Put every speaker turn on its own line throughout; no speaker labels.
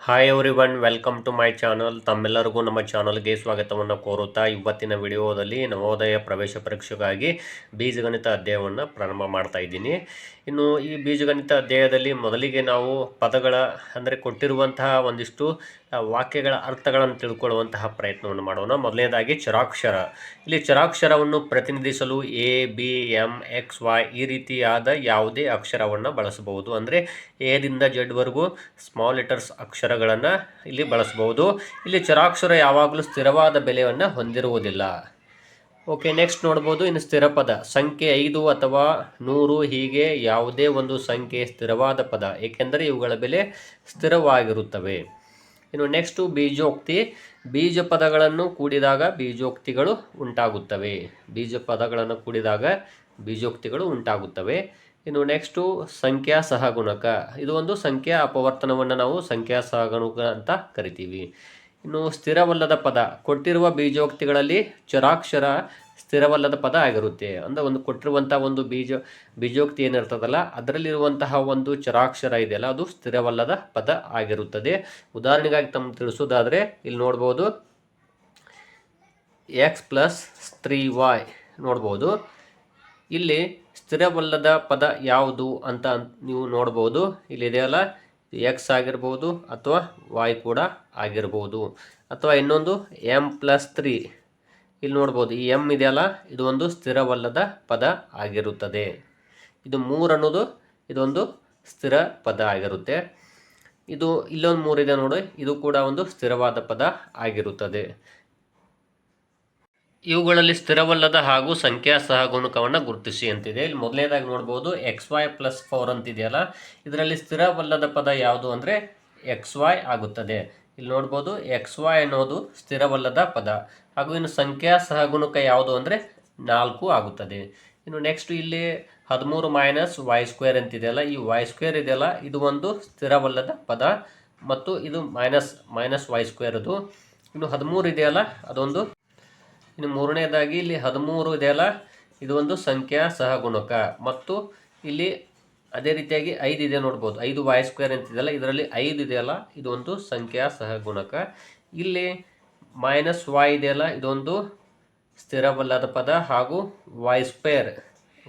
Hi everyone welcome to my channel ತಮ್ಮೆಲ್ಲರಿಗೂ ನಮ್ಮ ಚಾನಲ್ಗೆ ಸ್ವಾಗತವನ್ನು ಕೋರುತ್ತಾ ಇವತ್ತಿನ ವಿಡಿಯೋದಲ್ಲಿ ನವೋದಯ ಪ್ರವೇಶ ಪರೀಕ್ಷೆಗಾಗಿ ಬೀಜಗಣಿತ ಅಧ್ಯಾಯವನ್ನು ಪ್ರಾರಂಭ ಮಾಡ್ತಾ ಇದ್ದೀನಿ. ಇನ್ನು ಈ ಬೀಜಗಣಿತ ಅಧ್ಯಾಯದಲ್ಲಿ ಮೊದಲಿಗೆ ನಾವು ಪದಗಳ ಅಂದರೆ ಕೊಟ್ಟಿರುವಂತಹ ಒಂದಿಷ್ಟು ವಾಕ್ಯಗಳ ಅರ್ಥಗಳನ್ನು ತಿಳ್ಕೊಳ್ಳುವಂತಹ ಪ್ರಯತ್ನವನ್ನು ಮಾಡೋಣ. ಮೊದಲನೇದಾಗಿ ಚರಾಕ್ಷರ. ಇಲ್ಲಿ ಚರಾಕ್ಷರವನ್ನು ಪ್ರತಿನಿಧಿಸಲು A B M X Y ಈ ರೀತಿಯಾದ ಯಾವುದೇ ಅಕ್ಷರವನ್ನು ಬಳಸಬಹುದು. ಅಂದರೆ ಎದಿಂದ ಜಡ್ವರೆಗೂ ಸ್ಮಾಲ್ ಲೆಟರ್ಸ್ ಅಕ್ಷರಗಳನ್ನು ಇಲ್ಲಿ ಬಳಸಬಹುದು ಇಲ್ಲಿ ಚರಾಕ್ಷರ ಯಾವಾಗಲೂ ಸ್ಥಿರವಾದ ಬೆಲೆಯನ್ನು ಹೊಂದಿರುವುದಿಲ್ಲ. ಓಕೆ, ನೆಕ್ಸ್ಟ್ ನೋಡ್ಬೋದು. ಇನ್ನು ಸ್ಥಿರ ಪದ. ಸಂಖ್ಯೆ ಐದು ಅಥವಾ ನೂರು ಹೀಗೆ ಯಾವುದೇ ಒಂದು ಸಂಖ್ಯೆ ಸ್ಥಿರವಾದ ಪದ. ಏಕೆಂದರೆ ಇವುಗಳ ಬೆಲೆ ಸ್ಥಿರವಾಗಿರುತ್ತವೆ. ಇನ್ನು ನೆಕ್ಸ್ಟು ಬೀಜೋಕ್ತಿ. ಬೀಜ ಪದಗಳನ್ನು ಕೂಡಿದಾಗ ಬೀಜೋಕ್ತಿಗಳು ಉಂಟಾಗುತ್ತವೆ. ಬೀಜ ಪದಗಳನ್ನು ಕೂಡಿದಾಗ ಬೀಜೋಕ್ತಿಗಳು ಉಂಟಾಗುತ್ತವೆ. ಇನ್ನು ನೆಕ್ಸ್ಟು ಸಂಖ್ಯಾ ಸಹಗುಣಕ. ಇದು ಒಂದು ಸಂಖ್ಯಾ ಅಪವರ್ತನವನ್ನು ನಾವು ಸಂಖ್ಯಾ ಸಹಗುಣಕ ಅಂತ ಕರಿತೀವಿ. ಇನ್ನು ಸ್ಥಿರವಲ್ಲದ ಪದ, ಕೊಟ್ಟಿರುವ ಬೀಜೋಕ್ತಿಗಳಲ್ಲಿ ಚರಾಕ್ಷರ ಸ್ಥಿರವಲ್ಲದ ಪದ ಆಗಿರುತ್ತೆ. ಅಂದರೆ ಒಂದು ಕೊಟ್ಟಿರುವಂಥ ಒಂದು ಬೀಜ, ಬೀಜೋಕ್ತಿ ಏನಿರ್ತದಲ್ಲ, ಅದರಲ್ಲಿರುವಂತಹ ಒಂದು ಚರಾಕ್ಷರ ಇದೆಯಲ್ಲ, ಅದು ಸ್ಥಿರವಲ್ಲದ ಪದ ಆಗಿರುತ್ತದೆ. ಉದಾಹರಣೆಗಾಗಿ ತಮ್ಮ ತಿಳಿಸೋದಾದರೆ, ಇಲ್ಲಿ ನೋಡ್ಬೋದು. ಎಕ್ಸ್ ಪ್ಲಸ್ ತ್ರೀ ವಾಯ್ ನೋಡ್ಬೋದು. ಇಲ್ಲಿ ಸ್ಥಿರವಲ್ಲದ ಪದ ಯಾವುದು ಅಂತ ನೀವು ನೋಡ್ಬೋದು. ಇಲ್ಲಿ ಇದೆಯಲ್ಲ ಎಕ್ಸ್ ಆಗಿರ್ಬೋದು ಅಥವಾ ವಾಯ್ ಕೂಡ ಆಗಿರ್ಬೋದು. ಅಥವಾ ಇನ್ನೊಂದು ಎಂ ಪ್ಲಸ್ ತ್ರೀ ಇಲ್ಲಿ ನೋಡ್ಬೋದು, ಈ ಎಂ ಇದೆಯಲ್ಲ ಇದು ಒಂದು ಸ್ಥಿರವಲ್ಲದ ಪದ ಆಗಿರುತ್ತದೆ. ಇದು ಮೂರು ಅನ್ನೋದು, ಇದೊಂದು ಸ್ಥಿರ ಪದ ಆಗಿರುತ್ತೆ. ಇದು ಇಲ್ಲೊಂದು ಮೂರಿದೆ ನೋಡಿ, ಇದು ಕೂಡ ಒಂದು ಸ್ಥಿರವಾದ ಪದ ಆಗಿರುತ್ತದೆ. ಇವುಗಳಲ್ಲಿ ಸ್ಥಿರವಲ್ಲದ ಹಾಗೂ ಸಂಖ್ಯಾ ಸಹಗುಣಕವನ್ನು ಗುರುತಿಸಿ ಅಂತಿದೆ. ಇಲ್ಲಿ ಮೊದಲನೇದಾಗಿ ನೋಡ್ಬೋದು ಎಕ್ಸ್ ವೈ ಪ್ಲಸ್ ಫೋರ್ ಅಂತಿದೆಯಲ್ಲ? ಇದರಲ್ಲಿ ಸ್ಥಿರವಲ್ಲದ ಪದ ಯಾವುದು ಅಂದರೆ ಎಕ್ಸ್ ವೈ ಆಗುತ್ತದೆ. ಇಲ್ಲಿ ನೋಡ್ಬೋದು ಎಕ್ಸ್ ವೈ ಅನ್ನೋದು ಸ್ಥಿರವಲ್ಲದ ಪದ. ಹಾಗೂ ಇನ್ನು ಸಂಖ್ಯಾ ಸಹಗುಣಕ ಯಾವುದು ಅಂದರೆ ನಾಲ್ಕು ಆಗುತ್ತದೆ. ಇನ್ನು ನೆಕ್ಸ್ಟ್ ಇಲ್ಲಿ ಹದಿಮೂರು ಮೈನಸ್ ವೈ ಸ್ಕ್ವೇರ್ ಅಂತಿದೆಯಲ್ಲ? ಈ ವೈ ಸ್ಕ್ವೇರ್ ಇದೆಯಲ್ಲ? ಇದು ಒಂದು ಸ್ಥಿರವಲ್ಲದ ಪದ. ಮತ್ತು ಇದು ಮೈನಸ್ ಮೈನಸ್ ವೈ ಸ್ಕ್ವೇರ್ ಅದು. ಇನ್ನು ಹದಿಮೂರು ಇದೆಯಲ್ಲ? ಅದೊಂದು ಇನ್ನು ಮೂರನೇದಾಗಿ ಇಲ್ಲಿ ಹದಿಮೂರು ಇದೆಯಲ್ಲ ಇದು ಒಂದು ಸಂಖ್ಯಾ ಸಹಗುಣಕ. ಮತ್ತು ಇಲ್ಲಿ ಅದೇ ರೀತಿಯಾಗಿ ಐದು ಇದೆ ನೋಡ್ಬೋದು. ಐದು ವಾಯ್ ಸ್ಕ್ವೇರ್ ಅಂತಿದೆಯಲ್ಲ? ಇದರಲ್ಲಿ ಐದು ಇದೆಯಲ್ಲ ಅಲ್ಲ? ಇದೊಂದು ಸಂಖ್ಯಾ ಸಹಗುಣಕ. ಇಲ್ಲಿ ಮೈನಸ್ ವಾಯ್ ಇದೆಯಲ್ಲ ಇದೊಂದು ಸ್ಥಿರವಲ್ಲದ ಪದ ಹಾಗೂ ವಾಯ್ ಸ್ಕ್ವೇರ್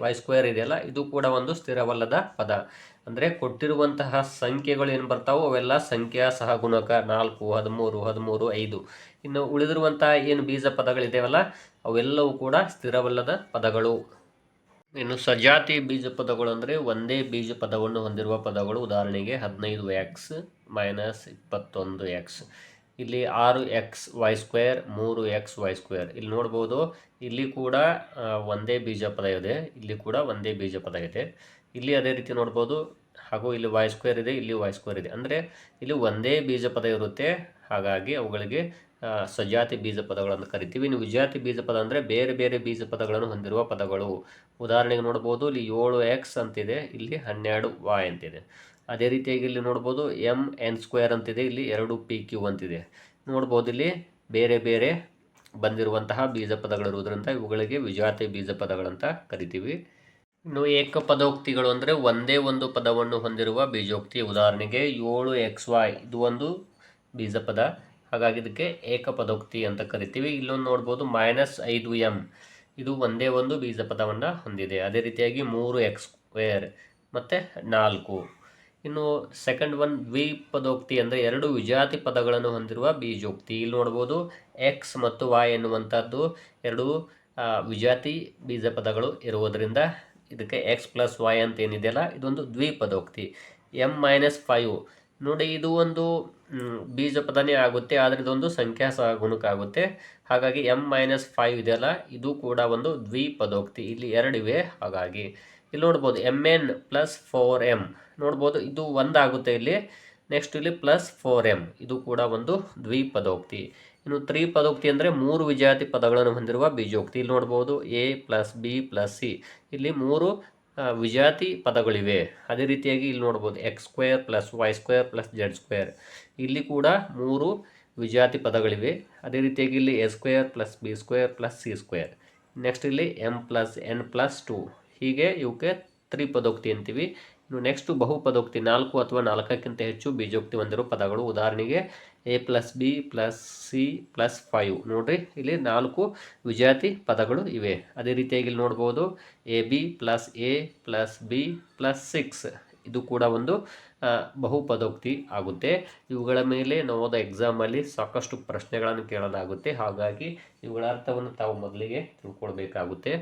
ವೈ ಸ್ಕ್ವೇರ್ ಇದೆಯಲ್ಲ? ಇದು ಕೂಡ ಒಂದು ಸ್ಥಿರವಲ್ಲದ ಪದ. ಅಂದರೆ ಕೊಟ್ಟಿರುವಂತಹ ಸಂಖ್ಯೆಗಳು ಏನು ಬರ್ತಾವೋ ಅವೆಲ್ಲ ಸಂಖ್ಯಾ ಸಹಗುಣಕ ನಾಲ್ಕು, ಹದಿಮೂರು ಹದಿಮೂರು, ಐದು. ಇನ್ನು ಉಳಿದಿರುವಂತಹ ಏನು ಬೀಜ ಪದಗಳಿದೆಯಲ್ಲ ಅವೆಲ್ಲವೂ ಕೂಡ ಸ್ಥಿರವಲ್ಲದ ಪದಗಳು. ಇನ್ನು ಸಜಾತಿ ಬೀಜ ಪದಗಳು ಅಂದರೆ ಒಂದೇ ಬೀಜ ಪದವನ್ನು ಹೊಂದಿರುವ ಪದಗಳು. ಉದಾಹರಣೆಗೆ ಹದಿನೈದು ಎಕ್ಸ್ ಮೈನಸ್ ಇಪ್ಪತ್ತೊಂದು ಎಕ್ಸ್ ಇಲ್ಲಿ ಆರು ಎಕ್ಸ್ ವೈ ಸ್ಕ್ವೇರ್, ಮೂರು ಎಕ್ಸ್ ವೈ ಸ್ಕ್ವೇರ್. ಇಲ್ಲಿ ನೋಡ್ಬೋದು, ಇಲ್ಲಿ ಕೂಡ ಒಂದೇ ಬೀಜ ಪದ ಇದೆ. ಇಲ್ಲಿ ಕೂಡ ಒಂದೇ ಬೀಜ ಪದ ಇದೆ. ಇಲ್ಲಿ ಅದೇ ರೀತಿ ನೋಡ್ಬೋದು, ಹಾಗೂ ಇಲ್ಲಿ ವೈ ಸ್ಕ್ವೇರ್ ಇದೆ, ಇಲ್ಲಿ ವೈ ಸ್ಕ್ವೇರ್ ಇದೆ. ಅಂದರೆ ಇಲ್ಲಿ ಒಂದೇ ಬೀಜ ಪದ ಇರುತ್ತೆ. ಹಾಗಾಗಿ ಅವುಗಳಿಗೆ ಸಜಾತಿ ಬೀಜ ಪದಗಳನ್ನು ಕರಿತೀವಿ. ಇನ್ನು ವಿಜಾತಿ ಬೀಜ ಪದ ಅಂದರೆ ಬೇರೆ ಬೇರೆ ಬೀಜ ಪದಗಳನ್ನು ಹೊಂದಿರುವ ಪದಗಳು. ಉದಾಹರಣೆಗೆ ನೋಡ್ಬೋದು, ಇಲ್ಲಿ ಏಳು ಎಕ್ಸ್ ಅಂತಿದೆ, ಇಲ್ಲಿ ಹನ್ನೆರಡು ವಾಯ್ ಅಂತಿದೆ. ಅದೇ ರೀತಿಯಾಗಿ ಇಲ್ಲಿ ನೋಡ್ಬೋದು ಎಂ ಎನ್ ಸ್ಕ್ವೇರ್ ಅಂತಿದೆ. ಇಲ್ಲಿ ಎರಡು ಪಿ ಕ್ಯೂ ಅಂತಿದೆ. ನೋಡ್ಬೋದು ಇಲ್ಲಿ ಬೇರೆ ಬೇರೆ ಬಂದಿರುವಂತಹ ಬೀಜ ಪದಗಳಿರುವುದರಿಂದ ಇವುಗಳಿಗೆ ವಿಜಾತಿ ಬೀಜ ಪದಗಳಂತ ಕರಿತೀವಿ. ಇನ್ನು ಏಕಪದೋಕ್ತಿಗಳು ಅಂದರೆ ಒಂದೇ ಒಂದು ಪದವನ್ನು ಹೊಂದಿರುವ ಬೀಜೋಕ್ತಿ. ಉದಾಹರಣೆಗೆ ಏಳು ಎಕ್ಸ್ ವೈ ಇದು ಒಂದು ಬೀಜ ಪದ ಹಾಗಾಗಿ ಇದಕ್ಕೆ ಏಕಪದೋಕ್ತಿ ಅಂತ ಕರಿತೀವಿ. ಇಲ್ಲೊಂದು ನೋಡ್ಬೋದು ಮೈನಸ್ ಐದು ಎಂ ಇದು ಒಂದೇ ಒಂದು ಬೀಜ ಪದವನ್ನು ಹೊಂದಿದೆ. ಅದೇ ರೀತಿಯಾಗಿ ಮೂರು ಎಕ್ಸ್ ಸ್ಕ್ವೇರ್ ಮತ್ತು ನಾಲ್ಕು. ಇನ್ನು ಸೆಕೆಂಡ್ ಒನ್ ದ್ವಿಪದೋಕ್ತಿ ಅಂದರೆ ಎರಡು ವಿಜಾತಿ ಪದಗಳನ್ನು ಹೊಂದಿರುವ ಬೀಜೋಕ್ತಿ ಇಲ್ಲಿ ನೋಡ್ಬೋದು ಎಕ್ಸ್ ಮತ್ತು ವಾಯ್ ಎನ್ನುವಂಥದ್ದು ಎರಡು ವಿಜಾತಿ ಬೀಜ ಪದಗಳು ಇರುವುದರಿಂದ ಇದಕ್ಕೆ ಎಕ್ಸ್ ಪ್ಲಸ್ ವಾಯ್ ಅಂತ ಏನಿದೆಯಲ್ಲ, ಇದೊಂದು ದ್ವಿಪದೋಕ್ತಿ ಎಂ ಮೈನಸ್ ಫೈವ್ ನೋಡಿ, ಇದು ಒಂದು ಬೀಜ ಪದನೇ ಆಗುತ್ತೆ, ಆದರೆ ಇದೊಂದು ಸಂಖ್ಯಾ ಸಹಗುಣಕ ಆಗುತ್ತೆ. ಹಾಗಾಗಿ ಎಂ ಮೈನಸ್ ಫೈವ್ ಇದೆಯಲ್ಲ ಇದು ಕೂಡ ಒಂದು ದ್ವಿಪದೋಕ್ತಿ. ಇಲ್ಲಿ ಎರಡಿವೆ ಹಾಗಾಗಿ. ಇಲ್ಲಿ ನೋಡ್ಬೋದು M N plus four M ನೋಡ್ಬೋದು, ಇದು ಒಂದಾಗುತ್ತೆ ಇಲ್ಲಿ. ನೆಕ್ಸ್ಟ್ ಇಲ್ಲಿ ಪ್ಲಸ್ ಫೋರ್ ಎಂ ಇದು ಕೂಡ ಒಂದು ದ್ವಿಪದೋಕ್ತಿ. ಇನ್ನು ತ್ರಿಪದೋಕ್ತಿ ಅಂದರೆ ಮೂರು ವಿಜಾತಿ ಪದಗಳನ್ನು ಹೊಂದಿರುವ ಬೀಜೋಕ್ತಿ. ಇಲ್ಲಿ ನೋಡ್ಬೋದು A plus B plus C ಇಲ್ಲಿ ಮೂರು ವಿಜಾತಿ ಪದಗಳಿವೆ. ಅದೇ ರೀತಿಯಾಗಿ ಇಲ್ಲಿ ನೋಡ್ಬೋದು X square plus Y square plus Z square ಇಲ್ಲಿ ಕೂಡ ಮೂರು ವಿಜಾತಿ ಪದಗಳಿವೆ. ಅದೇ ರೀತಿಯಾಗಿ ಇಲ್ಲಿ A square plus B square plus C square next ಇಲ್ಲಿ M plus N plus two ಹೀಗೆ ಇವಕ್ಕೆ ತ್ರಿಪದೋಕ್ತಿ ಅಂತೀವಿ. ಇನ್ನು ನೆಕ್ಸ್ಟು ಬಹುಪದೋಕ್ತಿ ನಾಲ್ಕು ಅಥವಾ ನಾಲ್ಕಕ್ಕಿಂತ ಹೆಚ್ಚು ಬೀಜೋಕ್ತಿ ಹೊಂದಿರೋ ಪದಗಳು. ಉದಾಹರಣೆಗೆ A plus B plus C plus five ನೋಡಿರಿ, ಇಲ್ಲಿ ನಾಲ್ಕು ವಿಜಾತಿ ಪದಗಳು ಇವೆ. ಅದೇ ರೀತಿಯಾಗಿ ಇಲ್ಲಿ ನೋಡ್ಬೋದು A B plus A plus B plus six ಇದು ಕೂಡ ಒಂದು ಬಹುಪದೋಕ್ತಿ ಆಗುತ್ತೆ. ಇವುಗಳ ಮೇಲೆ ನವೋದ ಎಕ್ಸಾಮಲ್ಲಿ ಸಾಕಷ್ಟು ಪ್ರಶ್ನೆಗಳನ್ನು ಕೇಳಲಾಗುತ್ತೆ ಹಾಗಾಗಿ ಇವುಗಳ ಅರ್ಥವನ್ನು ತಾವು ಮೊದಲಿಗೆ ತಿಳ್ಕೊಳ್ಬೇಕಾಗುತ್ತೆ.